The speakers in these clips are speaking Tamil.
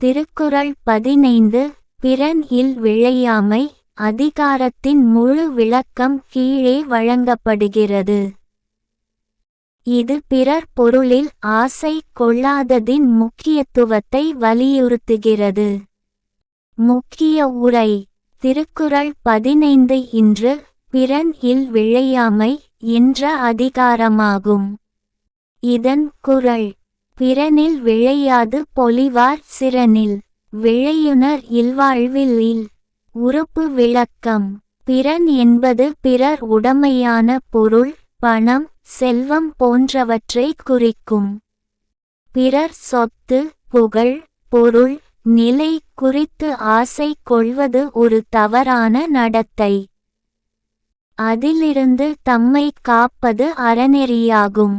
திருக்குறள் பதினைந்து பிறன் இல் விழையாமை அதிகாரத்தின் முழு விளக்கம் கீழே வழங்கப்படுகிறது. இது பிறர் பொருளில் ஆசை கொள்ளாததின் முக்கியத்துவத்தை வலியுறுத்துகிறது. முக்கிய உரை திருக்குறள் பதினைந்து இன்று பிறன் இல் விழையாமை என்ற அதிகாரமாகும். இதன் குறள் பிறனில் விழையாது பொலிவார் சிறனில். விழையுனர் இல்வாழ்வில் இல். உறுப்பு விளக்கம். பிறன் என்பது பிறர் உடமையான பொருள் பணம் செல்வம் போன்றவற்றை குறிக்கும். பிறர் சொத்து புகழ் பொருள் நிலை குறித்து ஆசை கொள்வது ஒரு தவறான நடத்தை. அதிலிருந்து தம்மை காப்பது அறநெறியாகும்.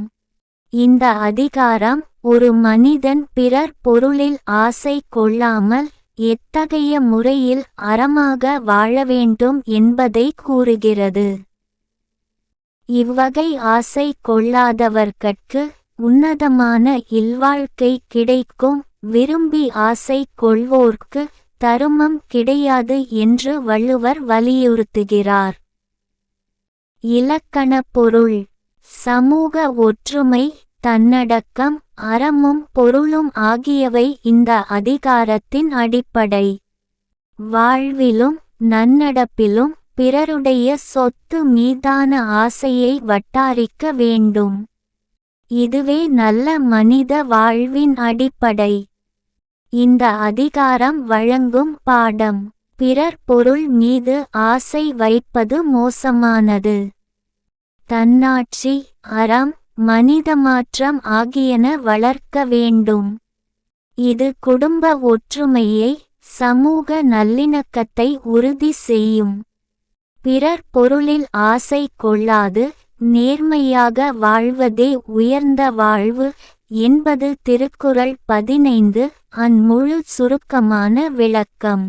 இந்த அதிகாரம் ஒரு மனிதன் பிறர் பொருளில் ஆசை கொள்ளாமல் எத்தகைய முறையில் அறமாக வாழ வேண்டும் என்பதை கூறுகிறது. இவ்வகை ஆசை கொள்ளாதவர்கட்கு உன்னதமான இல்வாழ்க்கை கிடைக்கும். விரும்பி ஆசை கொள்வோர்க்கு தருமம் கிடையாது என்று வள்ளுவர் வலியுறுத்துகிறார். இலக்கண பொருள். சமூக ஒற்றுமை தன்னடக்கம் அறமும் பொருளும் ஆகியவை இந்த அதிகாரத்தின் அடிப்படை. வாழ்விலும் நன்னடப்பிலும் பிறருடைய சொத்து மீதான ஆசையை வட்டாரிக்க வேண்டும். இதுவே நல்ல மனித வாழ்வின் அடிப்படை. இந்த அதிகாரம் வழங்கும் பாடம். பிறர் பொருள் மீது ஆசை வைப்பது மோசமானது. தன்னாட்சி அறம் மனித மாற்றம் ஆகியன வளர்க்க வேண்டும். இது குடும்ப ஒற்றுமையை சமூக நல்லிணக்கத்தை உறுதி செய்யும். பிறர் பொருளில் ஆசை கொள்ளாது நேர்மையாக வாழ்வதே உயர்ந்த வாழ்வு என்பது திருக்குறள் பதினைந்து அன் முழு சுருக்கமான விளக்கம்.